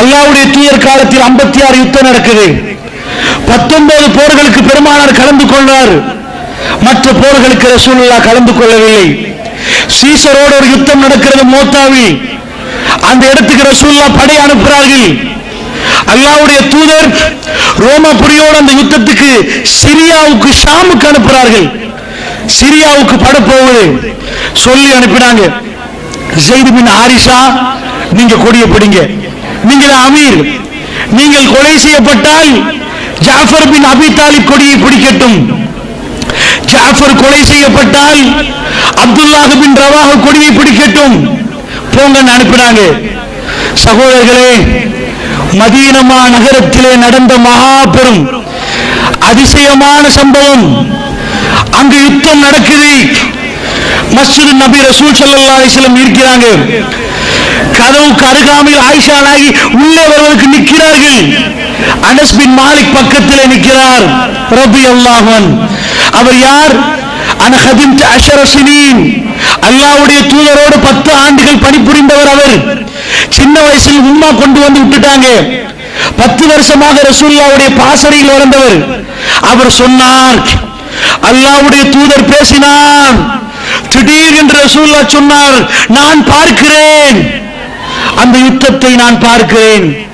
அல்லாவுடைய தூயர் காலத்தில் 56 ஆறு யுத்தம் நடக்குது. பத்தொன்பது போர்களுக்கு பெருமானார் கலந்து கொண்டார். மற்ற போர்களுக்கு ரசூலுல்லா கலந்து கொள்ளவில்லை. சீசரோடு ஒரு யுத்தம் நடக்கிறது மோத்தாவில். அந்த இடத்துக்கு ரசூல்லா படை அனுப்புகிறார்கள். அல்லாவுடைய தூதர் ரோமபுரியோடு அந்த யுத்தத்துக்கு சிரியாவுக்கு ஷாமுக்கு அனுப்புகிறார்கள். சிரியாவுக்கு படை போகுது சொல்லி அனுப்பினாங்க. ஜெயித் பின் ஹாரிசா நீங்க கொடிய பிடிங்க நீங்கள் அமீர். நீங்கள் கொலை செய்யப்பட்டால் ஜாஃபர் பின் அபி தாலிப் கொடியை பிடிக்கட்டும். ஜாஃபர் கொலை செய்யப்பட்டால் அப்துல்லாஹ் பின் ரவாஹ் கொடியை பிடிக்கட்டும். போங்கன்னு அனுப்பினாங்க சகோதரர்களே மதீனமா நகரத்திலே நடந்த மகா பெரும் அதிசயமான சம்பவம். அங்கு யுத்தம் நடக்குது. மஸ்ஜித் நபி ரசூல் சல்லா அலைஹி இருக்கிறாங்க. கதவுக்கு அருகாமையில் ஆயிஷா நாயகி உள்ளே வருவதற்கு நிற்கிறார்கள். அனஸ் பின் மாலிக் பக்கத்திலே நிற்கிறார். ரபி அல்லாஹன் அவர் யார்? அனஹதின் அஷரசினின் அல்லாவுடைய தூதரோடு பத்து ஆண்டுகள் பணிபுரிந்தவர் அவர். சின்ன வயசில் உம்மா கொண்டு வந்து விட்டுட்டாங்க. பத்து வருஷமாக ரசூல்லாவுடைய பாசறையில் வளர்ந்தவர். அவர் சொன்னார் அல்லாவுடைய தூதர் பேசினார். திடீர் என்று ரசூல்லா சொன்னார் நான் பார்க்கிறேன். அந்த யுத்தத்தை நான் பார்க்கிறேன்.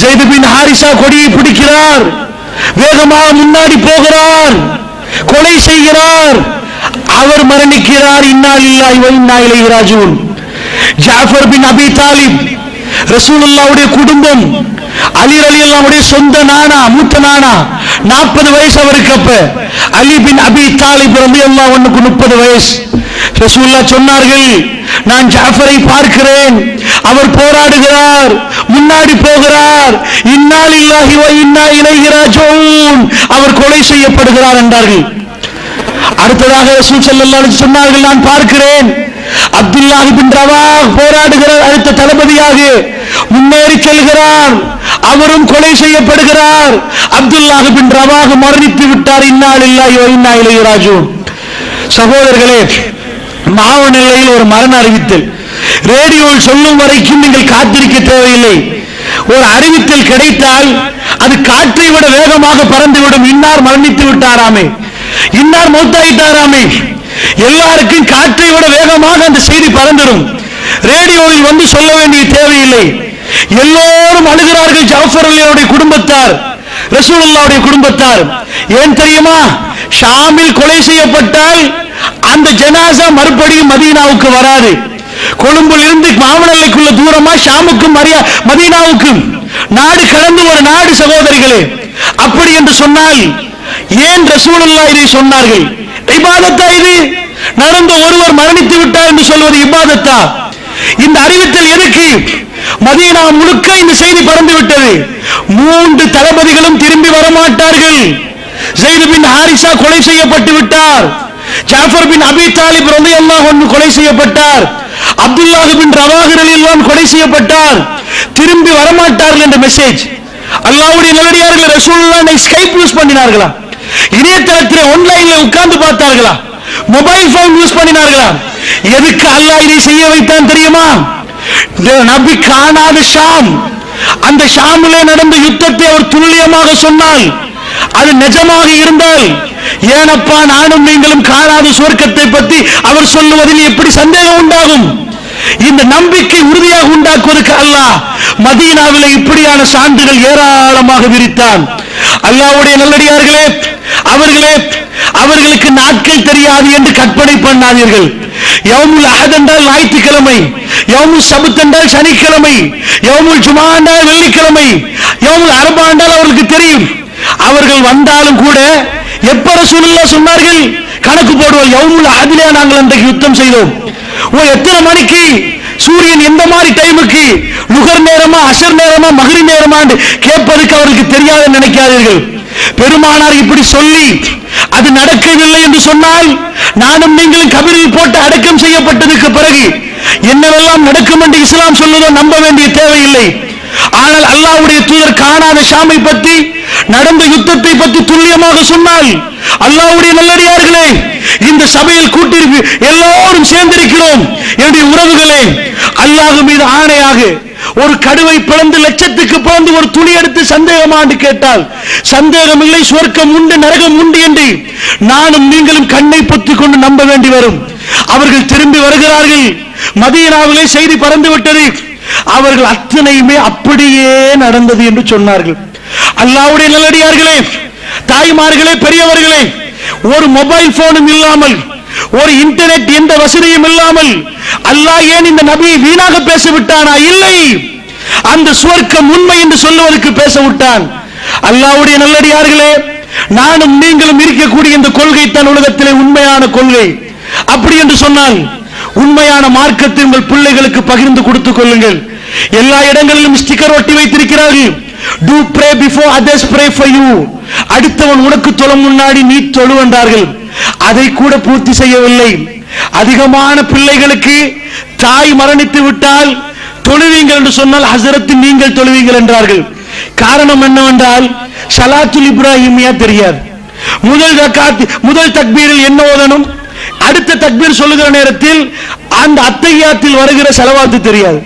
ஜெய்துபின் ஹாரிசா கொடியை பிடிக்கிறார். வேகமாக முன்னாடி போகிறார். கொலை செய்கிறார். அவர் மரணிக்கிறார். இன்னா இல்லாஹி இன்னா இலைஹி ஜாஃபர் பின் அபி தாலிப் ரசூலுல்லாவுடைய குடும்பம் அலி அலி அல்லாவுடைய சொந்த நானா மூத்த நானா நாற்பது வயசு அவருக்கு அப்ப. அலி பின் அபி தாலிப் ரபி அல்லா ஒண்ணுக்கு முப்பது வயசு. ரசூல்லா சொன்னார்கள் நான் ஜாஃபரை பார்க்கிறேன். அவர் போராடுகிறார். முன்னாடி போகிறார். இன்னால் இல்லாஹி இன்னா இணைகிறாஜோன் அவர் கொலை செய்யப்படுகிறார் என்றார்கள். அடுத்ததாக ரசூல் சொன்னார்கள் நான் பார்க்கிறேன். அப்துல்லாஹி பின் போராடுகிறார் அடுத்த தளபதியாக. முன்னேறி செல்கிறார். அவரும் கொலை செய்யப்படுகிறார். அப்துல்லாஹி பின் ரவாக மரணித்து விட்டார். இன்னால் இல்லாஹி இன்னா இளையராஜு சகோதரர்களே மாவு நிலையில் ஒரு மரண அறிவித்தல். ரேடியோவில் சொல்லும் வரைக்கும் நீங்கள் காத்திருக்க தேவையில்லை. ஒரு அறிவித்தல் கிடைத்தால் அது காற்றை விட வேகமாக பறந்துவிடும். இன்னார் மரணித்து விட்டாராமே. இன்னார் மௌத்தாயிட்டாராமே. எல்லாருக்கும் காற்றை விட வேகமாக அந்த செய்தி பறந்துடும் ரேடியோவில் வந்து சொல்ல வேண்டிய தேவையில்லை. எல்லோரும் அழுகிறார்கள் ஜாஃபர் அலியுடைய குடும்பத்தார் ரசூலுல்லாவுடைய குடும்பத்தார். ஏன் தெரியுமா? ஷாமில் கொலை செய்யப்பட்டால் அந்த ஜனாசா மறுபடியும் மதீனாவுக்கு வராது. கொழும்பில் இருந்து மாமனல்லைக்குள்ள தூரமா ஷாமுக்கும் மரியா மதீனாவுக்கும் நாடு கடந்து ஒரு நாடு சகோதரிகளே அப்படி என்று சொன்னால் ஏன் ரசூலுல்லா இதை சொன்னார்கள்? இபாதத்தா இது? நடந்த ஒருவர் மரணித்து விட்டார் என்று சொல்வது இபாதத்தா? இந்த அறிவித்தல் எதுக்கு மதீனா முழுக்க இந்த செய்தி பறந்து விட்டது. மூன்று தளபதிகளும் திரும்பி வரமாட்டார்கள். ஜெயிது பின் ஹாரிசா கொலை செய்யப்பட்டு விட்டார். ஜாஃபர் பின் அபி தாலிப் ரலியல்லாஹு ஒன்று கொலை செய்யப்பட்டார். அப்துல்லாஹ் பின் ரவாஹ் ரலியல்லாஹு கொலை செய்யப்பட்டார். திரும்பி வரமாட்டார்கள் என்ற மெசேஜ் அல்லாவுடைய நல்லடியார்கள் ரசூலுல்லாஹ் ஸ்கைப் யூஸ் பண்ணினார்களா? இணையதளத்தில் ஆன்லைன்ல உட்கார்ந்து பார்த்தார்களா? மொபைல் போன் யூஸ் பண்ணினார்களா? எதுக்கு அல்லாஹ் இதை செய்ய வைத்தான் தெரியுமா? நபி காணாத ஷாம். அந்த ஷாமிலே நடந்த யுத்தத்தை அவர் துல்லியமாக சொன்னால் அது நிஜமாக இருந்தால் ஏனப்பா நானும் நீங்களும் காணாத சுவர்க்கத்தை பற்றி அவர் சொல்லுவதில் எப்படி சந்தேகம் உண்டாகும்? இந்த நம்பிக்கை உறுதியாக உண்டாக்குவதற்கு அல்லாஹ் மதீனாவில் இப்படியான சான்றுகள் ஏராளமாக விரித்தான். அல்லாவுடைய நல்லடியார்களே அவர்களே அவர்களுக்கு நாட்கள் தெரியாது என்று கற்பனை பண்ணாதீர்கள். யவுமுல் அஹத் என்றால் ஞாயிற்றுக்கிழமை யவுமுல் சபுத் என்றால் சனிக்கிழமை யவுமுல் ஜுமா என்றால் வெள்ளிக்கிழமை யவுமுல் அரபா என்றால் அவர்களுக்கு தெரியும். அவர்கள் வந்தாலும் கூட எப்ப ரசூலுல்லா சொன்னார்கள்? கணக்கு போடுவோம். எவ்வளவு அதிலே நாங்கள் அன்றைக்கு யுத்தம் செய்தோம். ஓ எத்தனை மணிக்கு? சூரியன் எந்த மாதிரி டைமுக்கு நுகர் நேரமா அசர் நேரமா மகிரி நேரமா கேட்பதற்கு அவருக்கு தெரியாதுன்னு நினைக்காதீர்கள். பெருமானார் இப்படி சொல்லி அது நடக்கவில்லை என்று சொன்னால் நானும் நீங்களும் கபிரில் போட்டு அடக்கம் செய்யப்பட்டதுக்கு பிறகு என்னவெல்லாம் நடக்கும் என்று இஸ்லாம் சொல்லுதோ நம்ப வேண்டிய தேவையில்லை. ஆனால் அல்லாவுடைய தூதர் காணாத ஷாமை பற்றி நடந்த யுத்தத்தை பற்றி துல்லியமாக சொன்னால் அல்லாவுடைய நல்லடியார்களே இந்த சபையில் கூட்டிருக்கு எல்லோரும் சேர்ந்திருக்கிறோம். என்னுடைய உறவுகளே அல்லாஹ் மீது ஆணையாக ஒரு கடுவை பிளந்து லட்சத்துக்கு பிறந்து ஒரு துணி எடுத்து சந்தேகமாண்டு கேட்டால் சந்தேகம் இல்லை சுவர்க்கம் உண்டு நரகம் உண்டு என்று நானும் நீங்களும் கண்ணை பொத்திக் கொண்டு நம்ப வேண்டி வரும். அவர்கள் திரும்பி வருகிறார்கள். மதியனாவிலே செய்தி பறந்து விட்டது அவர்கள் அத்தனையுமே அப்படியே நடந்தது என்று சொன்னார்கள். அல்லாவுடைய நல்லடியார்களே தாய்மார்களே பெரியவர்களே ஒரு மொபைல் போனும் இல்லாமல் ஒரு இன்டர்நெட் எந்த வசதியும் இல்லாமல் அல்லாஹ் ஏன் இந்த நபியை வீணாக பேசிவிட்டானா? இல்லை. அந்த சுவர்க்கம் உண்மை என்று சொல்லுவதற்கு பேச விட்டான் அல்லாவுடைய நல்லடியார்களே நானும் நீங்களும் இருக்கக்கூடிய இந்த கொள்கை தான் உலகத்திலே உண்மையான கொள்கை. அப்படி என்று சொன்னால் உண்மையான மார்க்கத்தை உங்கள் பிள்ளைகளுக்கு பகிர்ந்து கொடுத்துக் கொள்ளுங்கள். எல்லா இடங்களிலும் ஸ்டிக்கர் ஒட்டி வைத்திருக்கிறார்கள். Do pray before others pray for you அடுத்தவன் உனக்கு தொழ முன்னாடி நீ தொழு என்றார்கள். அதை கூட பூர்த்தி செய்யவில்லை. அதிகமான பிள்ளைகளுக்கு தாய் மரணித்து விட்டால் தொழுவீங்கள் என்று சொன்னால் ஹசரத்து நீங்கள் தொழுவீங்கள் என்றார்கள். காரணம் என்னவென்றால் சலாத்துல் இப்ராஹிமியா தெரியாது. முதல் ரக்காத் முதல் தக்பீரில் என்ன ஓதனும் அடுத்த தக்பீர் சொல்லுகிற நேரத்தில் அந்த அத்தையாத்தில் வருகிற செலவாத்து தெரியாது.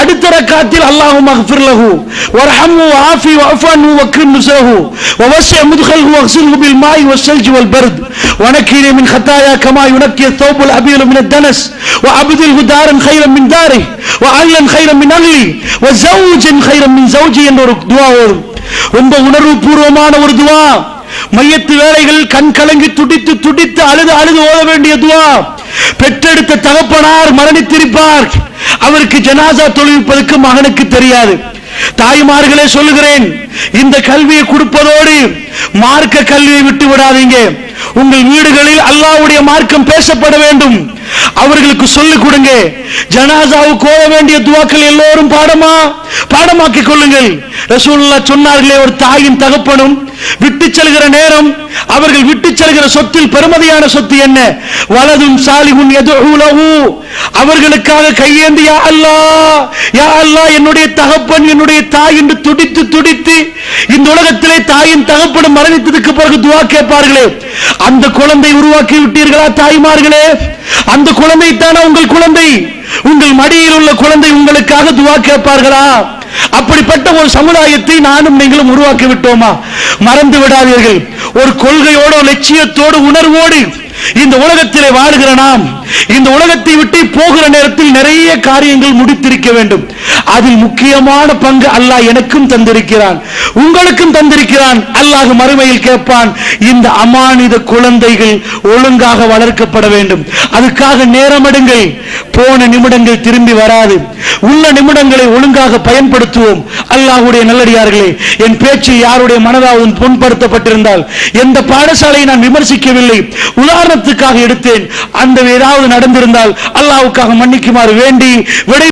அடுத்த ரக்காத்தில் அல்லாஹு மக்ஃபிர் லஹு வர்ஹம்ஹு வஆஃபி வஅஃபன்ஹு வக்ரிம் நுஸஹு வவஸ்ஸி முத்கல்ஹு வக்ஸில்ஹு பில் மாஇ வஸ்ஸல்ஜி வல் பர்த் ونكيني من خطايا كما ينكي الثوب الأبيض من الدنس وأبدله دارا خيرا من داره وأهلا خيرا من أهلي وزوجا خيرا من زوجي என்ற ஒரு துவா ஓதும் ரொம்ப உணர்வு பூர்வமான ஒரு துவா மையத்து வேலைகள் கண் கலங்கி துடித்து துடித்து அழுது அழுது ஓத வேண்டிய துவா பெற்றெடுத்த தகப்பனார் மரணித்திருப்பார் அவருக்கு ஜனாசா தொழுவிப்பதற்கு மகனுக்கு தெரியாது. தாய்மார்களே சொல்லுகிறேன் இந்த கல்வியை கொடுப்பதோடு மார்க்க கல்வியை விட்டு விடாதீங்க உங்கள் வீடுகளில் அல்லாவுடைய மார்க்கம் பேசப்பட வேண்டும். அவர்களுக்கு சொல்லிக் கொடுங்க. ஜனாசாவுக்கு ஓத வேண்டிய துவாக்கள் எல்லோரும் பாடமா? பாடமாக்கிக் கொள்ளுங்கள். ரசூல்லா சொன்னார்களே ஒரு தாயின் தகப்பனும் விட்டு செல்கிற நேரம் அவர்கள் விட்டு செல்கிற சொத்தில் பெருமதியான சொத்து என்ன? வலதும் சாலிகுன் எதுலகு அவர்களுக்காக கையேந்து யா அல்லா யா அல்லா என்னுடைய தகப்பன் என்னுடைய தாய் என்று துடித்து துடித்து இந்த உலகத்திலே தாயின் தகப்பனும் மரணித்ததுக்கு பிறகு துவா கேட்பார்களே. அந்த குழந்தை உருவாக்கி விட்டீர்களா தாய்மார்களே? அந்த குழந்தை தானே உங்கள் குழந்தை? உங்கள் மடியில் உள்ள குழந்தை உங்களுக்காக துவா கேட்பார்களா? அப்படிப்பட்ட ஒரு சமுதாயத்தை நானும் நீங்களும் உருவாக்கி விட்டோமா? மறந்து விடாதீர்கள். ஒரு கொள்கையோடு லட்சியத்தோடு உணர்வோடு இந்த உலகத்திலே வாழ்கிற நாம் இந்த உலகத்தை விட்டு போகிற நேரத்தில் நிறைய காரியங்கள் முடித்திருக்க வேண்டும். அதில் முக்கியமான பங்கு அல்லாஹ் எனக்கும் தந்திருக்கிறான். உங்களுக்கும் தந்திருக்கிறான். அல்லாஹ் மறுமையில் கேட்பான் இந்த அமானித குழந்தைகள் ஒழுங்காக வளர்க்கப்பட வேண்டும். அதுக்காக நேரம் எடுங்கள் போன நிமிடங்கள் திரும்பி வராது. உள்ள நிமிடங்களை ஒழுங்காக பயன்படுத்துவோம். அல்லாஹுடைய நல்லடியார்களே என் பேச்சு யாருடைய மனதாவது புண்படுத்தப்பட்டிருந்தால் எந்த பாடசாலையை நான் விமர்சிக்கவில்லை. உதாரணத்துக்காக எடுத்தேன். அந்த ஏதாவது நடந்திருந்தால் அல்லாவுக்காக மன்னிக்குமாறு வேண்டி விடை